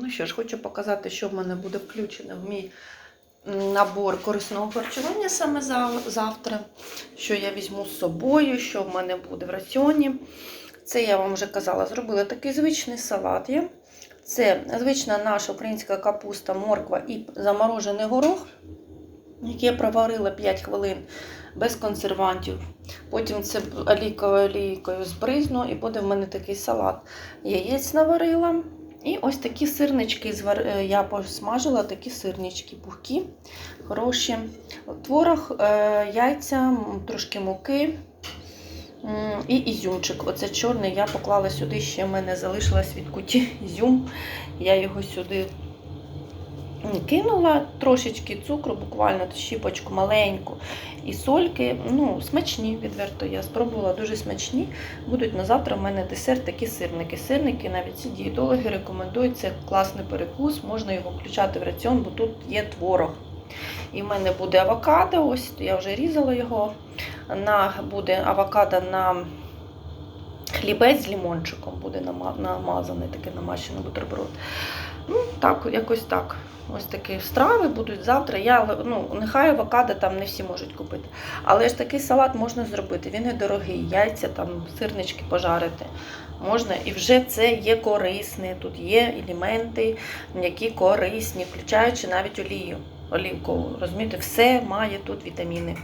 Ну що ж, хочу показати, що в мене буде включено в мій набор корисного харчування саме завтра. Що я візьму з собою, що в мене буде в раціоні. Це я вам вже казала, зробила такий звичний салат. Є. Це звична наша українська капуста, морква і заморожений горох, який я проварила 5 хвилин без консервантів. Потім це олійкою олійкою збризну, і буде в мене такий салат. Яєць наварила. І ось такі сирнички е, я посмажила, такі сирнички пухкі, хороші. Творог, е, яйця, трошки муки і ізюмчик. Оце чорний я поклала сюди, ще в мене залишилась від куті ізюм. Я його сюди кинула, трошечки цукру, буквально щіпочку маленьку. І сольки, ну, смачні, відверто я спробувала, дуже смачні. Будуть на завтра в мене десерт такі сирники. Сирники, навіть ці дієтологи рекомендують, це класний перекус, можна його включати в раціон, бо тут є творог. І в мене буде авокадо, ось я вже різала його. На, буде авокадо на хлібець з лімончиком, буде намазаний, такий намащений бутерброд. Ну, так, якось так. Ось такі страви будуть завтра. Я, ну, нехай авокадо там не всі можуть купити. Але ж такий салат можна зробити. Він недорогий, яйця, там, сирнички пожарити. Можна і вже це є корисне. Тут є елементи, які корисні, включаючи навіть олію олівкову. Розумієте, все має тут вітаміни.